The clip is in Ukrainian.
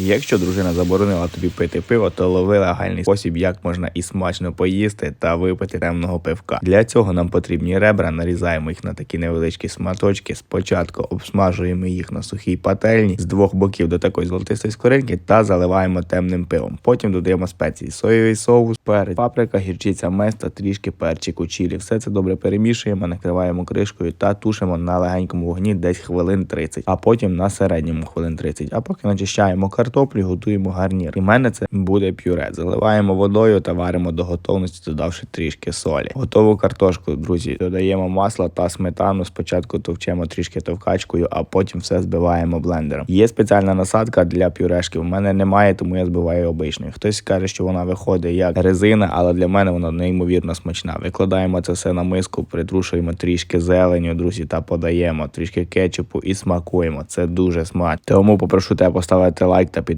Якщо дружина заборонила тобі пити пиво, то лови легальний спосіб, як можна і смачно поїсти та випити темного пивка. Для цього нам потрібні ребра, нарізаємо їх на такі невеличкі сматочки. Спочатку обсмажуємо їх на сухій пательні з двох боків до такої золотистої скоринки та заливаємо темним пивом. Потім додаємо спеції, соєвий соус, перець, паприка, гірчиця, места, трішки перчику, чілі. Все це добре перемішуємо, накриваємо кришкою та тушимо на легенькому вогні десь хвилин 30, а потім на середньому хвилин 30. А поки начищаємо картоплю, готуємо гарнір. І в мене це буде пюре. Заливаємо водою та варимо до готовності, додавши трішки солі. Готову картошку, друзі, додаємо масло та сметану. Спочатку товчемо трішки товкачкою, а потім все збиваємо блендером. Є спеціальна насадка для пюрешки. У мене немає, тому я збиваю обичною. Хтось каже, що вона виходить як резина, але для мене вона неймовірно смачна. Викладаємо це все на миску, притрушуємо трішки зеленю, друзі, та подаємо трішки кетчупу і смакуємо. Це дуже смачно. Тому попрошу тебе поставити лайк